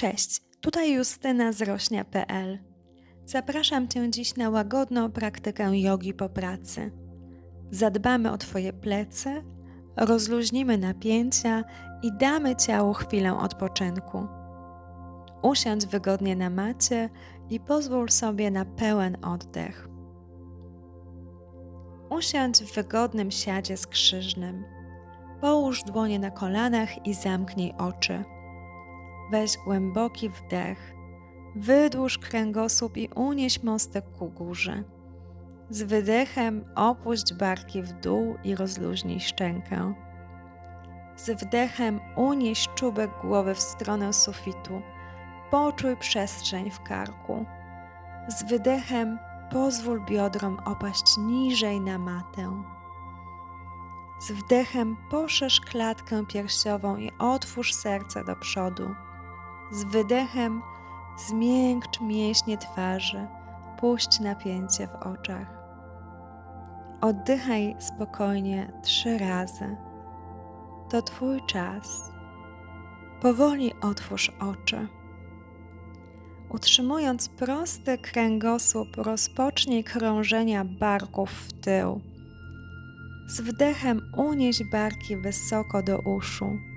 Cześć, tutaj Justyna z rośnia.pl. Zapraszam Cię dziś na łagodną praktykę jogi po pracy. Zadbamy o Twoje plecy, rozluźnimy napięcia i damy ciału chwilę odpoczynku. Usiądź wygodnie na macie i pozwól sobie na pełen oddech. Usiądź w wygodnym siadzie skrzyżnym. Połóż dłonie na kolanach i zamknij oczy. Weź głęboki wdech. Wydłuż kręgosłup i unieś mostek ku górze. Z wydechem opuść barki w dół i rozluźnij szczękę. Z wdechem unieś czubek głowy w stronę sufitu. Poczuj przestrzeń w karku. Z wydechem pozwól biodrom opaść niżej na matę. Z wdechem poszerz klatkę piersiową i otwórz serce do przodu. Z wydechem zmiękcz mięśnie twarzy, puść napięcie w oczach. Oddychaj spokojnie trzy razy. To Twój czas. Powoli otwórz oczy. Utrzymując prosty kręgosłup, rozpocznij krążenia barków w tył. Z wdechem unieś barki wysoko do uszu.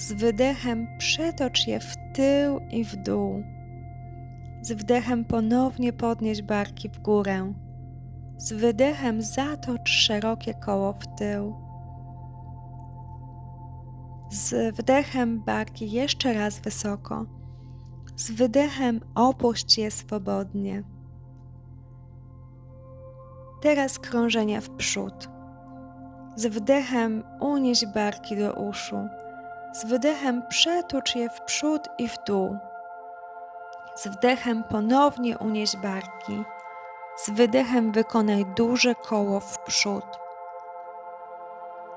Z wydechem przetocz je w tył i w dół. Z wdechem ponownie podnieś barki w górę. Z wydechem zatocz szerokie koło w tył. Z wdechem barki jeszcze raz wysoko. Z wydechem opuść je swobodnie. Teraz krążenia w przód. Z wdechem unieś barki do uszu. Z wydechem przetocz je w przód i w dół. Z wdechem ponownie unieś barki. Z wydechem wykonaj duże koło w przód.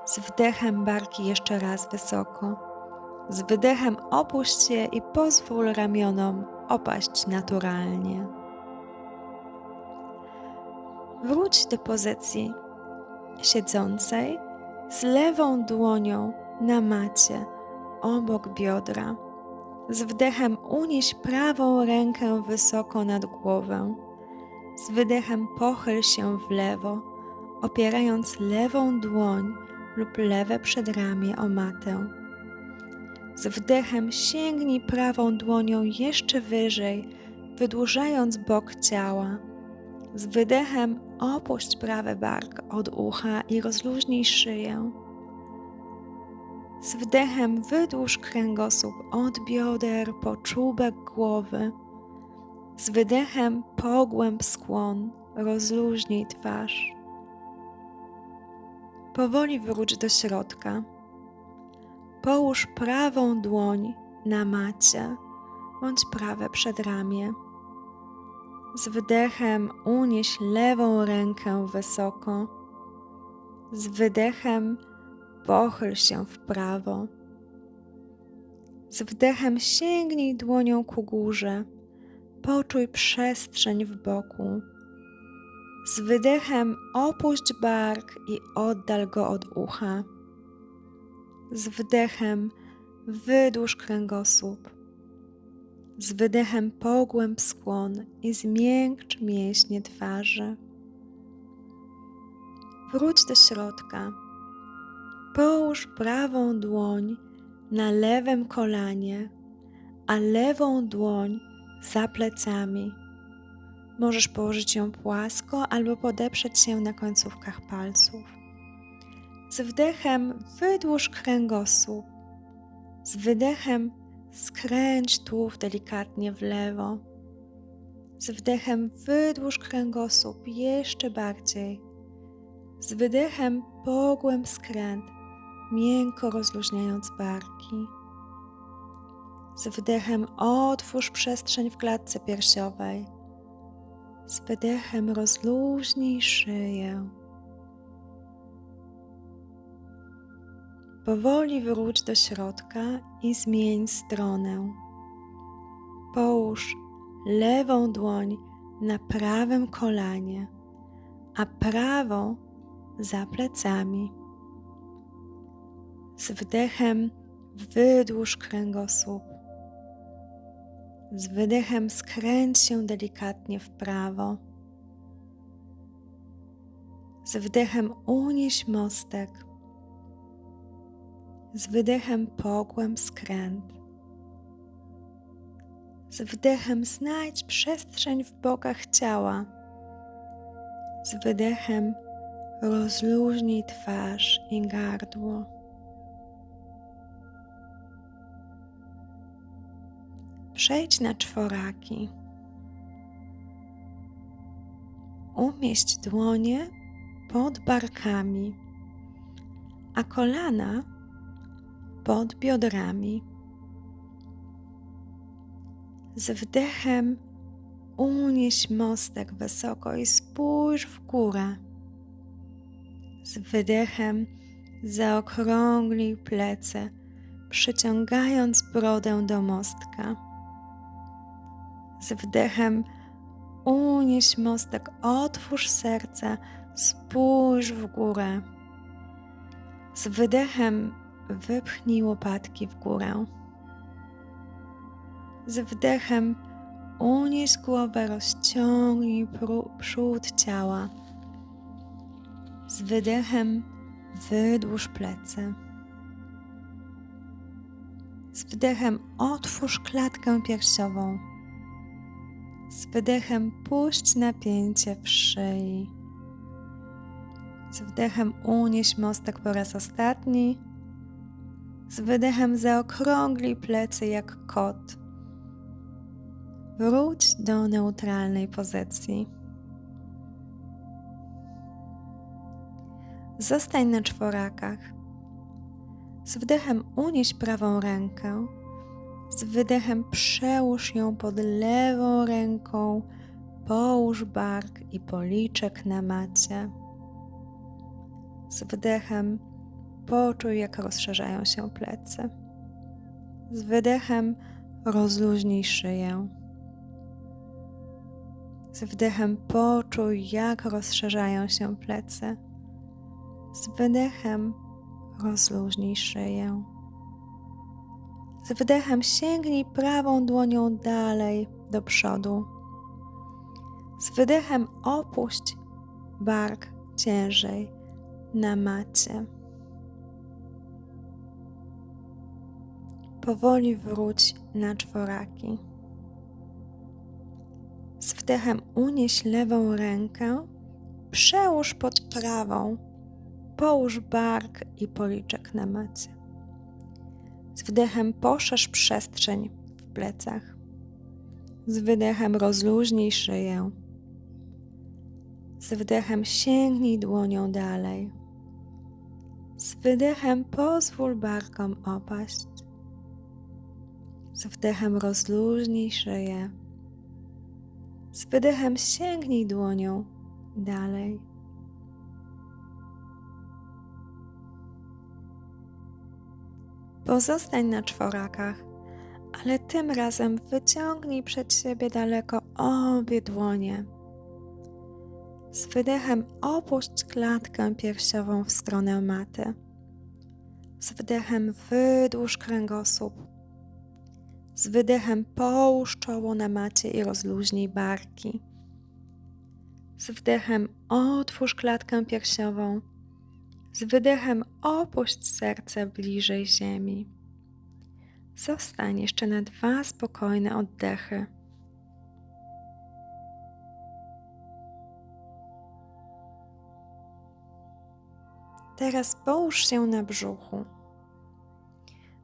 Z wdechem barki jeszcze raz wysoko. Z wydechem opuść je i pozwól ramionom opaść naturalnie. Wróć do pozycji siedzącej z lewą dłonią na macie obok biodra. Z wdechem unieś prawą rękę wysoko nad głowę. Z wydechem pochyl się w lewo, opierając lewą dłoń lub lewe przedramię o matę. Z wdechem sięgnij prawą dłonią jeszcze wyżej, wydłużając bok ciała. Z wydechem opuść prawy bark od ucha i rozluźnij szyję. Z wdechem wydłuż kręgosłup od bioder po czubek głowy. Z wydechem pogłęb skłon, rozluźnij twarz. Powoli wróć do środka. Połóż prawą dłoń na macie bądź prawe przedramię. Z wdechem unieś lewą rękę wysoko. Z wydechem pochyl się w prawo. Z wdechem sięgnij dłonią ku górze. Poczuj przestrzeń w boku. Z wydechem opuść bark i oddal go od ucha. Z wdechem wydłuż kręgosłup. Z wydechem pogłęb skłon i zmiękcz mięśnie twarzy. Wróć do środka. Połóż prawą dłoń na lewym kolanie, a lewą dłoń za plecami. Możesz położyć ją płasko albo podeprzeć się na końcówkach palców. Z wdechem wydłuż kręgosłup. Z wydechem skręć tułów delikatnie w lewo. Z wdechem wydłuż kręgosłup jeszcze bardziej. Z wydechem pogłęb skręt, miękko rozluźniając barki. Z wdechem otwórz przestrzeń w klatce piersiowej. Z wydechem rozluźnij szyję. Powoli wróć do środka i zmień stronę. Połóż lewą dłoń na prawym kolanie, a prawą za plecami. Z wdechem wydłuż kręgosłup. Z wydechem skręć się delikatnie w prawo. Z wdechem unieś mostek. Z wydechem pogłęb skręt. Z wdechem znajdź przestrzeń w bokach ciała. Z wydechem rozluźnij twarz i gardło. Przejdź na czworaki. Umieść dłonie pod barkami, a kolana pod biodrami. Z wdechem unieś mostek wysoko i spójrz w górę. Z wydechem zaokrąglij plecy, przyciągając brodę do mostka. Z wdechem unieś mostek, otwórz serce, spójrz w górę. Z wydechem wypchnij łopatki w górę. Z wdechem unieś głowę, rozciągnij przód ciała. Z wydechem wydłuż plecy. Z wdechem otwórz klatkę piersiową. Z wydechem puść napięcie w szyi. Z wdechem unieś mostek po raz ostatni. Z wydechem zaokrąglij plecy jak kot. Wróć do neutralnej pozycji. Zostań na czworakach. Z wdechem unieś prawą rękę z wydechem przełóż ją pod lewą ręką, połóż bark i policzek na macie. Z wdechem poczuj, jak rozszerzają się plecy. Z wydechem rozluźnij szyję. Z wdechem poczuj, jak rozszerzają się plecy. Z wydechem rozluźnij szyję. Z wdechem sięgnij prawą dłonią dalej do przodu. Z wydechem opuść bark ciężej na macie. Powoli wróć na czworaki. Z wdechem unieś lewą rękę, przełóż pod prawą, połóż bark i policzek na macie. Z wdechem poszerz przestrzeń w plecach. Z wydechem rozluźnij szyję. Z wdechem sięgnij dłonią dalej. Z wydechem pozwól barkom opaść. Z wdechem rozluźnij szyję. Z wydechem sięgnij dłonią dalej. Pozostań na czworakach, ale tym razem wyciągnij przed siebie daleko obie dłonie. Z wydechem opuść klatkę piersiową w stronę maty. Z wdechem wydłuż kręgosłup. Z wydechem połóż czoło na macie i rozluźnij barki. Z wdechem otwórz klatkę piersiową z wydechem opuść serce bliżej ziemi. Zostań jeszcze na dwa spokojne oddechy. Teraz połóż się na brzuchu.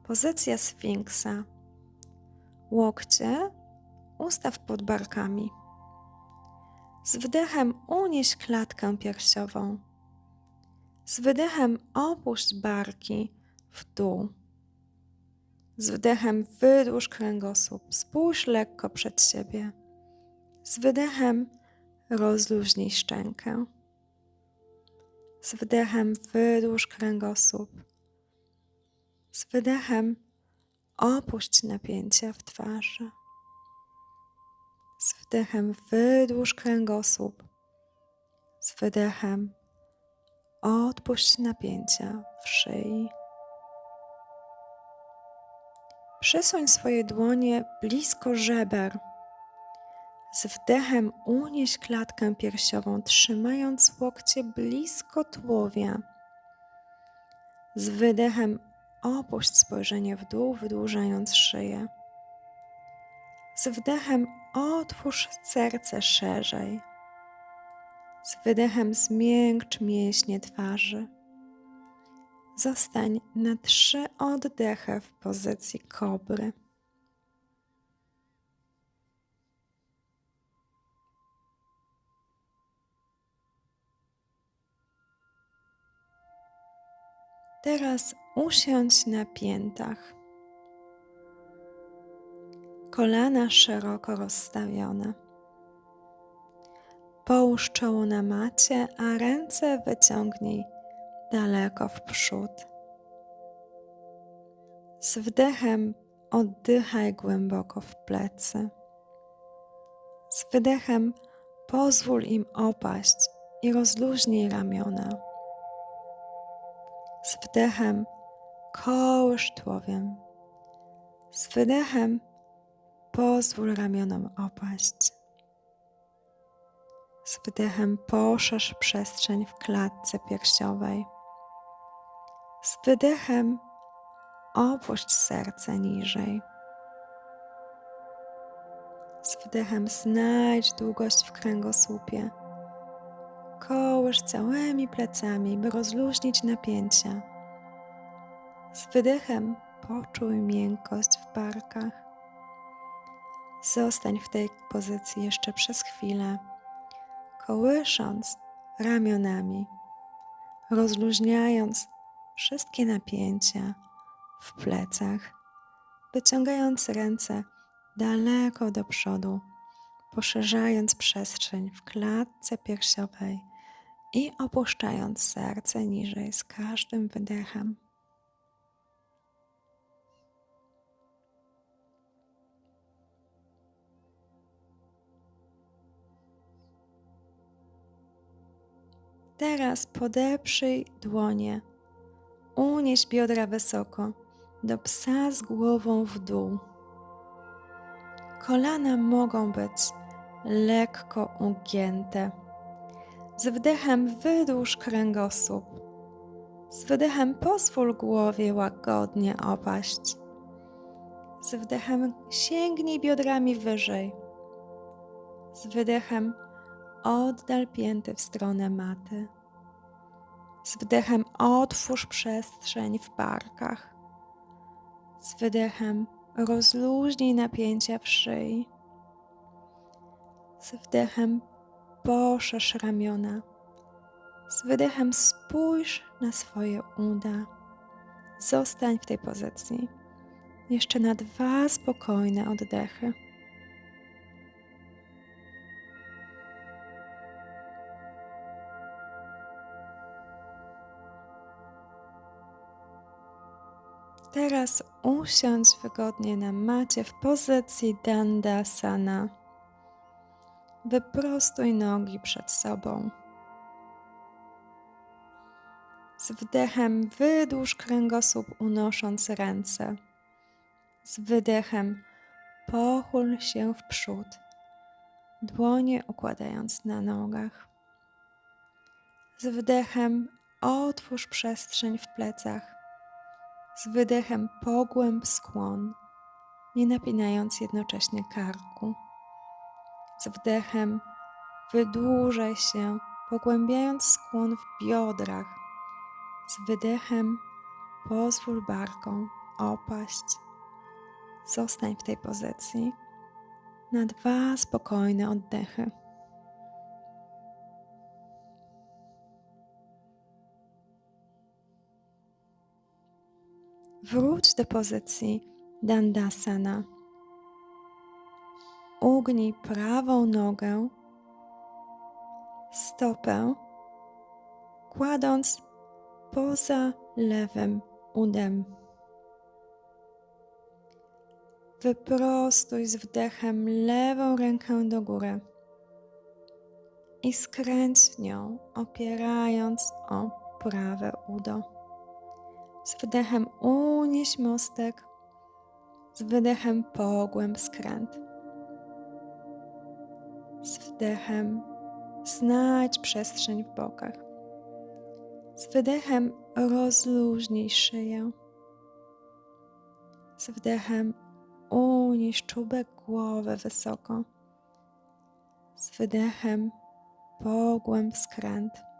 Pozycja sfinksa. Łokcie ustaw pod barkami. Z wdechem unieś klatkę piersiową. Z wydechem opuść barki w dół. Z wdechem wydłuż kręgosłup, spójrz lekko przed siebie. Z wydechem rozluźnij szczękę. Z wdechem wydłuż kręgosłup. Z wydechem opuść napięcie w twarzy. Z wdechem wydłuż kręgosłup. Z wydechem Odpuść napięcia w szyi. Przesuń swoje dłonie blisko żeber. Z wdechem unieś klatkę piersiową, trzymając łokcie blisko tułowia. Z wydechem opuść spojrzenie w dół, wydłużając szyję. Z wdechem otwórz serce szerzej. Z wydechem zmiękcz mięśnie twarzy. Zostań na trzy oddechy w pozycji kobry. Teraz usiądź na piętach. Kolana szeroko rozstawione. Połóż czoło na macie, a ręce wyciągnij daleko w przód. Z wdechem oddychaj głęboko w plecy. Z wydechem pozwól im opaść i rozluźnij ramiona. Z wdechem kołysz tułowiem. Z wydechem pozwól ramionom opaść. Z wdechem poszerz przestrzeń w klatce piersiowej. Z wydechem opuść serce niżej. Z wdechem znajdź długość w kręgosłupie. Kołysz całymi plecami, by rozluźnić napięcia. Z wydechem poczuj miękkość w barkach. Zostań w tej pozycji jeszcze przez chwilę, kołysząc ramionami, rozluźniając wszystkie napięcia w plecach, wyciągając ręce daleko do przodu, poszerzając przestrzeń w klatce piersiowej i opuszczając serce niżej z każdym wydechem. Teraz podeprzyj dłonie Unieś biodra wysoko, do psa z głową w dół. Kolana mogą być lekko ugięte. Z wdechem wydłuż kręgosłup. Z wydechem pozwól głowie łagodnie opaść. Z wdechem sięgnij biodrami wyżej. Z wydechem oddal pięty w stronę maty. Z wdechem otwórz przestrzeń w barkach. Z wydechem rozluźnij napięcia w szyi. Z wdechem poszerz ramiona. Z wydechem spójrz na swoje uda. Zostań w tej pozycji. Jeszcze na dwa spokojne oddechy. Teraz usiądź wygodnie na macie w pozycji Dandasana. Wyprostuj nogi przed sobą. Z wdechem wydłuż kręgosłup unosząc ręce. Z wydechem pochól się w przód, dłonie układając na nogach. Z wdechem otwórz przestrzeń w plecach z wydechem pogłęb skłon, nie napinając jednocześnie karku. Z wdechem wydłużaj się, pogłębiając skłon w biodrach. Z wydechem pozwól barką opaść. Zostań w tej pozycji na dwa spokojne oddechy. Wróć do pozycji Dandasana. Ugnij prawą nogę, stopę, kładąc poza lewym udem. Wyprostuj z wdechem lewą rękę do góry i skręć nią, opierając o prawe udo. Z wdechem unieś mostek, z wydechem pogłęb skręt. Z wdechem znajdź przestrzeń w bokach. Z wydechem rozluźnij szyję. Z wdechem unieś czubek głowy wysoko. Z wydechem pogłęb skręt.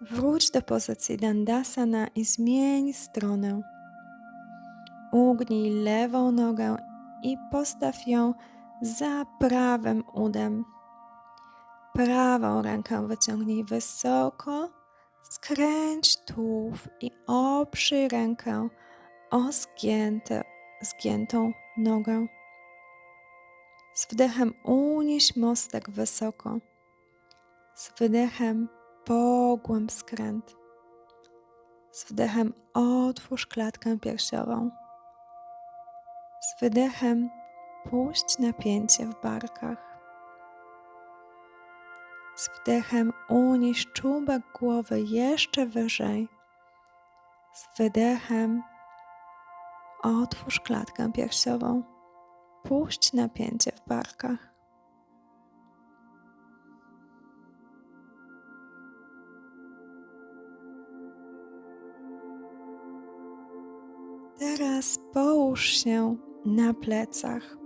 Wróć do pozycji Dandasana i zmień stronę. Ugnij lewą nogę i postaw ją za prawym udem. Prawą rękę wyciągnij wysoko, skręć tułów i oprzyj rękę o zgięte, zgiętą nogę. Z wdechem unieś mostek wysoko. Z wydechem pogłęb skręt. Z wdechem otwórz klatkę piersiową. Z wydechem puść napięcie w barkach. Z wdechem unieś czubek głowy jeszcze wyżej. Z wydechem otwórz klatkę piersiową. Puść napięcie w barkach. Teraz połóż się na plecach.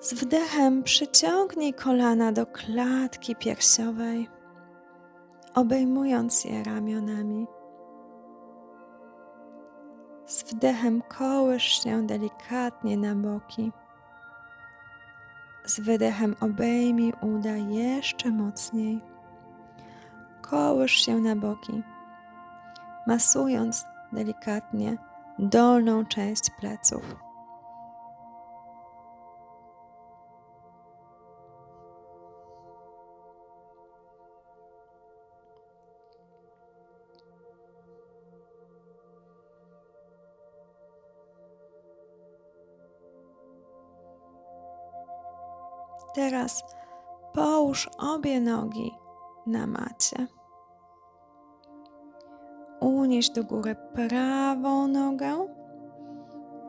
Z wdechem przyciągnij kolana do klatki piersiowej, obejmując je ramionami. Z wdechem kołysz się delikatnie na boki. Z wydechem obejmij uda jeszcze mocniej. Kołysz się na boki, masując delikatnie dolną część pleców. Teraz połóż obie nogi na macie. Unieś do góry prawą nogę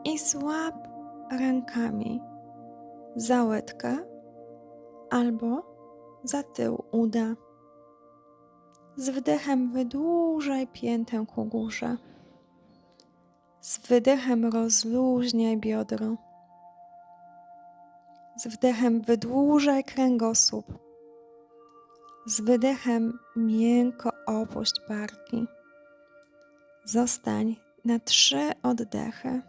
i złap rękami za łydkę albo za tył uda. Z wdechem wydłużaj piętę ku górze. Z wydechem rozluźniaj biodro. Z wdechem wydłużaj kręgosłup. Z wydechem miękko opuść barki. Zostań na trzy oddechy.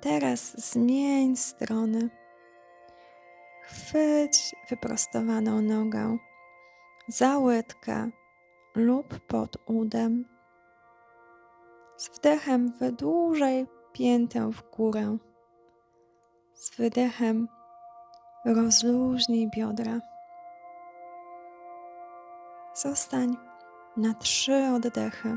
Teraz zmień strony. Chwyć wyprostowaną nogę za łydkę lub pod udem. Z wdechem wydłużaj piętę w górę. Z wydechem rozluźnij biodra. Zostań na trzy oddechy.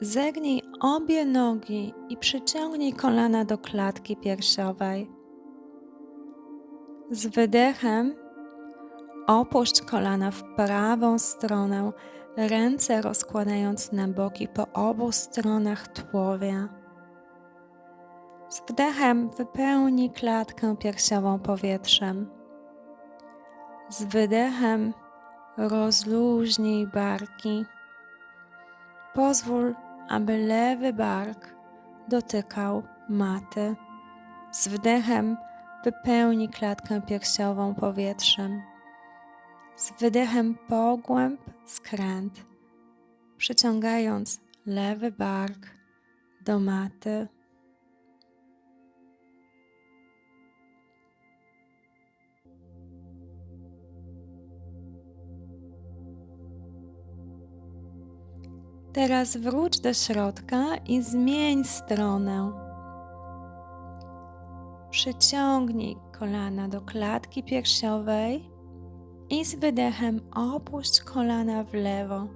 Zegnij obie nogi i przyciągnij kolana do klatki piersiowej. Z wydechem opuść kolana w prawą stronę, ręce rozkładając na boki po obu stronach tułowia. Z wdechem wypełnij klatkę piersiową powietrzem. Z wydechem rozluźnij barki. Pozwól, aby lewy bark dotykał maty. Z wdechem wypełni klatkę piersiową powietrzem. Z wydechem pogłęb skręt, przyciągając lewy bark do maty. Teraz wróć do środka i zmień stronę. Przyciągnij kolana do klatki piersiowej i z wydechem opuść kolana w lewo,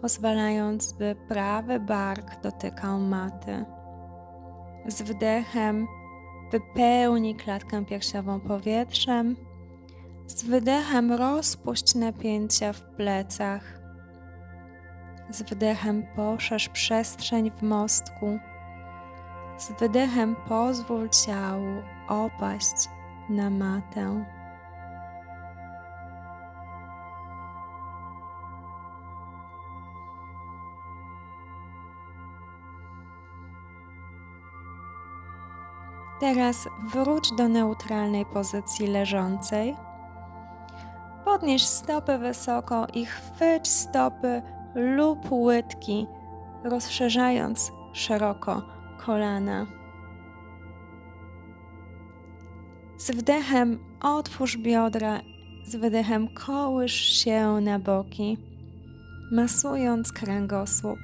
pozwalając, by prawy bark dotykał maty. Z wdechem wypełnij klatkę piersiową powietrzem. Z wydechem rozpuść napięcia w plecach. Z wdechem poszerz przestrzeń w mostku. Z wydechem pozwól ciału opaść na matę. Teraz wróć do neutralnej pozycji leżącej. Podnieś stopy wysoko i chwyć stopy lub łydki, rozszerzając szeroko kolana. Z wdechem otwórz biodra, z wydechem kołysz się na boki, masując kręgosłup.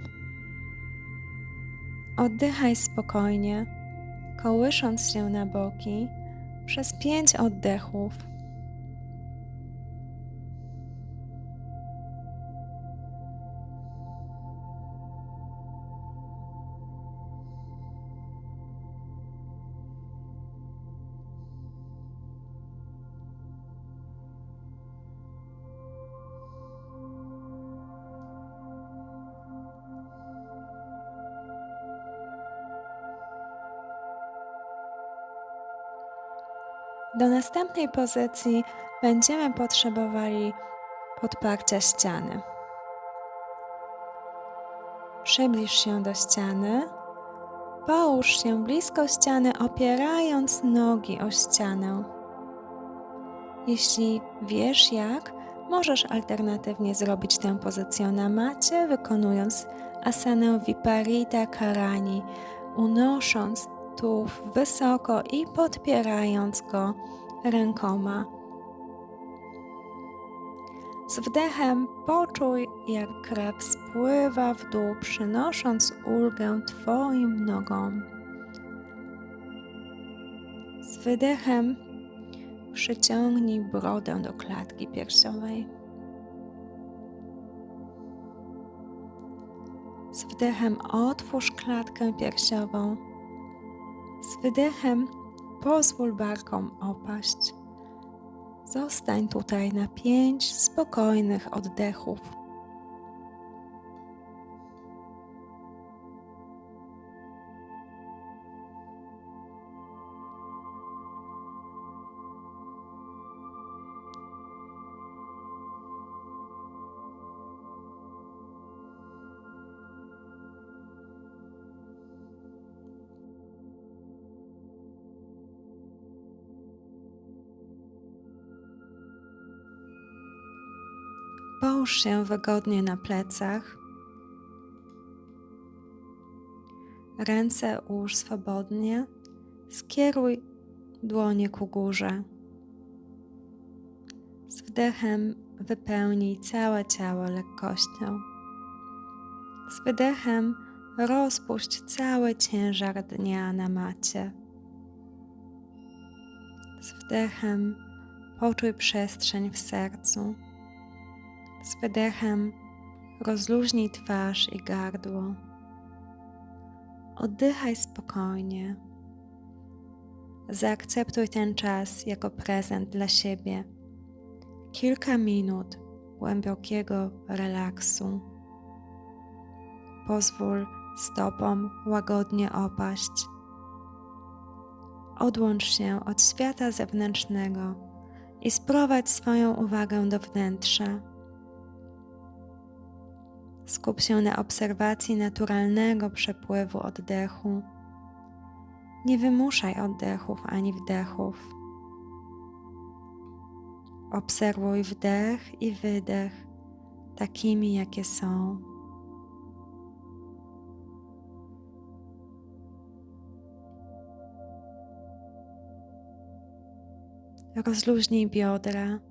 Oddychaj spokojnie, kołysząc się na boki przez pięć oddechów. Do następnej pozycji będziemy potrzebowali podparcia ściany. Przybliż się do ściany. Połóż się blisko ściany, opierając nogi o ścianę. Jeśli wiesz jak, możesz alternatywnie zrobić tę pozycję na macie, wykonując asanę Viparita Karani, unosząc wysoko i podpierając go rękoma. Z wdechem poczuj, jak krew spływa w dół, przynosząc ulgę Twoim nogom. Z wydechem przyciągnij brodę do klatki piersiowej. Z wdechem otwórz klatkę piersiową z wydechem pozwól barkom opaść. Zostań tutaj na pięć spokojnych oddechów. Połóż się wygodnie na plecach. Ręce ułóż swobodnie. Skieruj dłonie ku górze. Z wdechem wypełnij całe ciało lekkością. Z wydechem rozpuść cały ciężar dnia na macie. Z wdechem poczuj przestrzeń w sercu. Z wydechem rozluźnij twarz i gardło. Oddychaj spokojnie. Zaakceptuj ten czas jako prezent dla siebie. Kilka minut głębokiego relaksu. Pozwól stopom łagodnie opaść. Odłącz się od świata zewnętrznego i sprowadź swoją uwagę do wnętrza. Skup się na obserwacji naturalnego przepływu oddechu. Nie wymuszaj oddechów ani wdechów. Obserwuj wdech i wydech takimi, jakie są. Rozluźnij biodra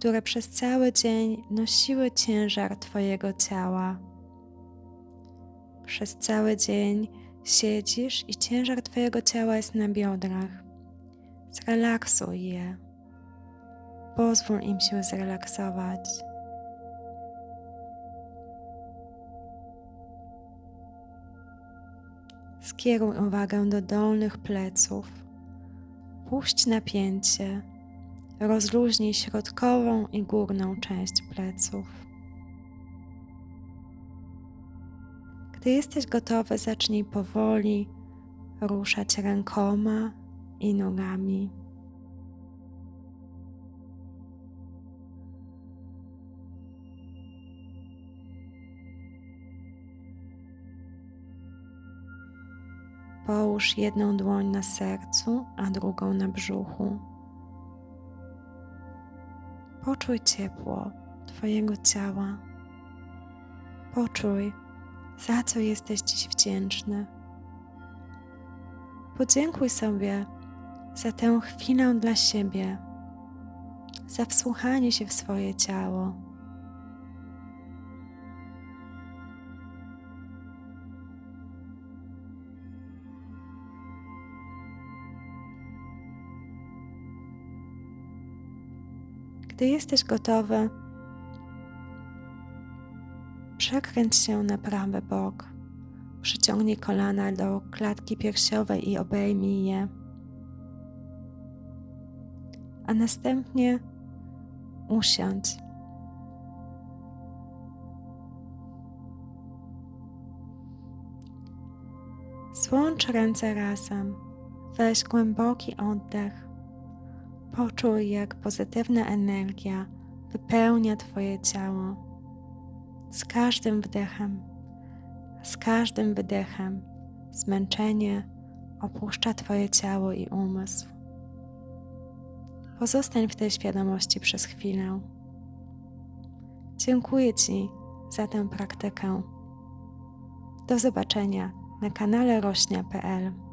które przez cały dzień nosiły ciężar Twojego ciała. Przez cały dzień siedzisz i ciężar Twojego ciała jest na biodrach. Zrelaksuj je. Pozwól im się zrelaksować. Skieruj uwagę do dolnych pleców. Puść napięcie. Rozluźnij środkową i górną część pleców. Gdy jesteś gotowy, zacznij powoli ruszać rękoma i nogami. Połóż jedną dłoń na sercu, a drugą na brzuchu. Poczuj ciepło Twojego ciała. Poczuj, za co jesteś dziś wdzięczny. Podziękuj sobie za tę chwilę dla siebie, za wsłuchanie się w swoje ciało. Gdy jesteś gotowy, przekręć się na prawy bok. Przyciągnij kolana do klatki piersiowej i obejmij je. A następnie usiądź. Złącz ręce razem. Weź głęboki oddech. Poczuj, jak pozytywna energia wypełnia Twoje ciało. Z każdym wdechem, z każdym wydechem zmęczenie opuszcza Twoje ciało i umysł. Pozostań w tej świadomości przez chwilę. Dziękuję Ci za tę praktykę. Do zobaczenia na kanale rośnia.pl.